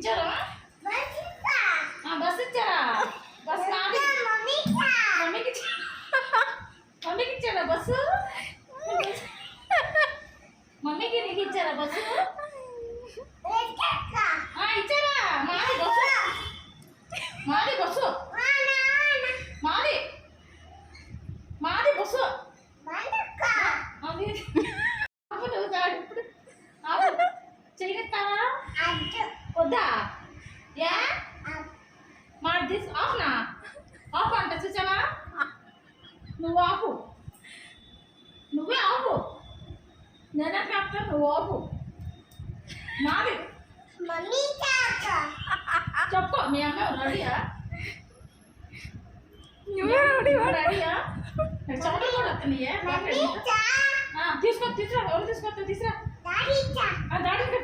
ఇచ్చారా? ఆ, బస్సు ఇచ్చారా? బస్సు నాది. మమ్మీకి మమ్మీకి ఇచ్చారా బస్సు? మమ్మీకి నీకు ఇచ్చారా బస్సు ఆ, ఇచ్చారా మాది బస్సు మాది బస్సు మాది మాది బస్సు అది ఆపు నువ్వు దాడు ఇప్పుడు ఆపు చేయగలుగుతావా వద్దా ఏ మాది తీసు ఆఫ్నా ఆఫ్ అంట చూసావా? నువ్వు ఆపు. నువ్వే ఆపు. నేనే కెప్టెన్ నువ్వు ఆపు. మాది చెప్పు మీ అమ్మ రెడీయా? రెడీయా? చెమటలు కూడా వస్తున్నాయే ఆ, తీసుకో తీసురా ఎవరు తీసుకొస్తా తీసురా ఆ, దాడి ఇక్కడ